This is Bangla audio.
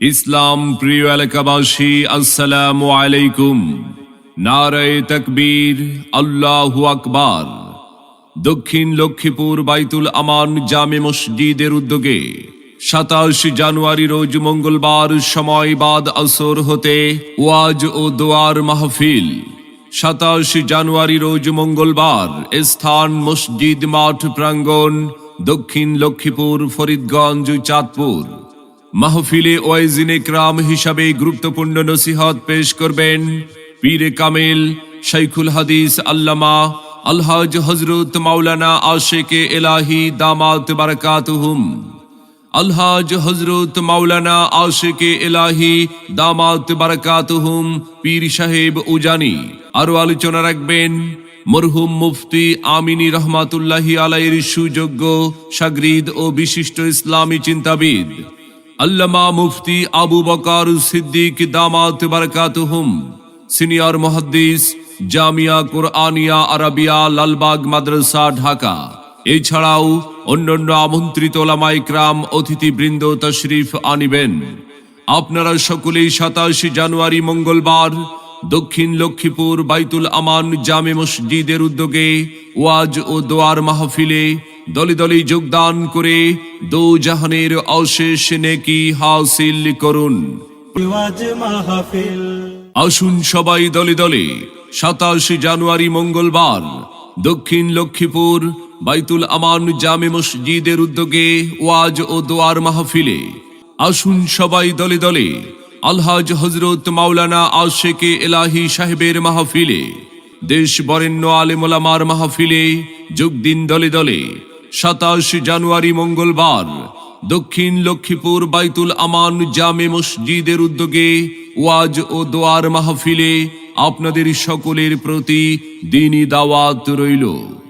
ইসলাম প্রিয় এলাকাবাসী, আসসালামু আলাইকুম। নারায় তকবীর, আল্লাহ আকবার। দক্ষিণ লক্ষ্মীপুর বাইতুল আমান জামে মসজিদের উদ্যোগে সাতাশ জানুয়ারি রোজ মঙ্গলবার সময় বাদ আসর হতে ওয়াজ ও দোয়ার মাহফিল। সাতাশ জানুয়ারি রোজ মঙ্গলবার স্থান মসজিদ মাঠ প্রাঙ্গণ দক্ষিণ লক্ষ্মীপুর, ফরিদগঞ্জ, চাঁদপুর। মাহফিলে ওয়াইজিন একরাম হিসাবে গুরুত্বপূর্ণ নসিহত পেশ করবেন পীরে কামেল শাইখুল হাদিস আল্লামা আলহাজ হজরত মাওলানা আশেকে এলাহি দামাত বারাকাতুহুম। আলহাজ হজরত মাওলানা আশেকে এলাহি দামাত বারাকাতুহুম, পীর সাহেব উজানি। আরও আলোচনা রাখবেন মরহুম মুফতি আমিনী রহমাতুল্লাহি আলাইয়ের সুযোগ্য সাগরিদ ও বিশিষ্ট ইসলামী চিন্তাবিদ। আল্লামা মুফতি আবু বকার সিদ্দিক দামাত বারকাতুহুম, সিনিয়র মুহাদ্দিস জামিয়া কোরআনিয়া আরাবিয়া লালবাগ মাদ্রাসা, ঢাকা। এছাড়াও অন্যান্য আমন্ত্রিত ওলামা ইকরাম অতিথিবৃন্দ তশরিফ আনিবেন। আপনারা সকলেই সাতাশে জানুয়ারি মঙ্গলবার দক্ষিণ লক্ষ্মীপুর বাইতুল আমান জামে মসজিদের উদ্যোগে ওয়াজ ও দোয়ার মাহফিলে দলে দলে যোগদান করে দো জাহানের অশেষ নেকি হাসিল করুন। আসুন সবাই দলে দলে, সাতাশে জানুয়ারি মঙ্গলবার, দক্ষিণ লক্ষ্মীপুর বাইতুল আমান জামে মসজিদের উদ্যোগে ওয়াজ ও দোয়ার মাহফিলে। আসুন সবাই দলে দলে, আলহাজ হজরত মাওলানা আশেকে এলাহি সাহেবের মাহফিলে, দেশ বরেণ্য আলেমোলামার মাহফিলে যোগ দিন দলে দলে সাতাশ জানুয়ারি মঙ্গলবার, দক্ষিণ লক্ষ্মীপুর বাইতুল আমান জামে মসজিদের উদ্যোগে ওয়াজ ও দোয়ার মাহফিলে আপনাদের সকলের প্রতি দিনই দাওয়াত রইল।